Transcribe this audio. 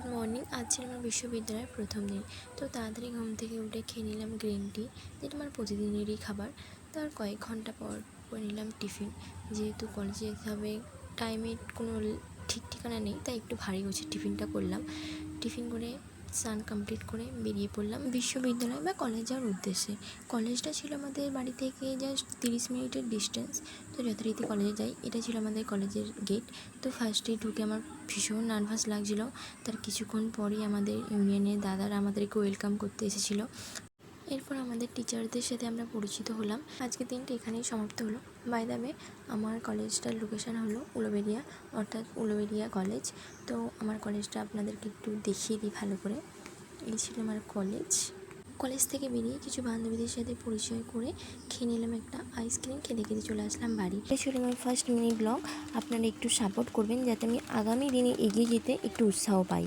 Good morning. আজ ছিল আমার বিশ্ববিদ্যালয়ের প্রথম দিন। তো তাড়াতাড়ি ঘুম থেকে উঠে খেয়ে নিলাম গ্রিন টি যেটা আমার প্রতিদিনেরই খাবার। তার কয়েক ঘণ্টা পর করে নিলাম টিফিন। যেহেতু কলেজে যেতে হবে টাইমে কোনো ঠিক ঠিকানা নেই, তাই একটু ভারী গোছের টিফিনটা করলাম। টিফিন করে স্নান কমপ্লিট করে বেরিয়ে পড়লাম বিশ্ববিদ্যালয় বা কলেজ যাওয়ার উদ্দেশ্যে। কলেজটা ছিল আমাদের বাড়ি থেকে জাস্ট তিরিশ মিনিটের ডিস্টেন্স তো যথারীতি কলেজে যাই। এটা ছিল আমাদের কলেজের গেট তো ফার্স্টে ঢুকে আমার ভীষণ নার্ভাস লাগছিল। তার কিছুক্ষণ পরই আমাদের ইউনিয়নের দাদারা আমাদেরকে ওয়েলকাম করতে এসেছিল। এরপর আমাদের টিচারদের সাথে আমরা পরিচিত হলাম। আজকের দিনটি এখানেই সমাপ্ত হলো। বাই দ্য ওয়ে আমার কলেজটার লোকেশান হলো উলোবেরিয়া অর্থাৎ উলোবেরিয়া কলেজ তো আমার কলেজটা আপনাদেরকে একটু দেখিয়ে দিই ভালো করে। এই ছিল আমার কলেজ কলেজ থেকে বেরিয়ে কিছু বান্ধবীদের সাথে পরিচয় করে খেয়ে নিলাম একটা আইসক্রিম খেতে খেতে চলে আসলাম বাড়ি। এটা ছিল আমার ফার্স্ট মিনি ব্লগ আপনারা একটু সাপোর্ট করবেন যাতে আমি আগামী দিনে এগিয়ে যেতে একটু উৎসাহ পাই।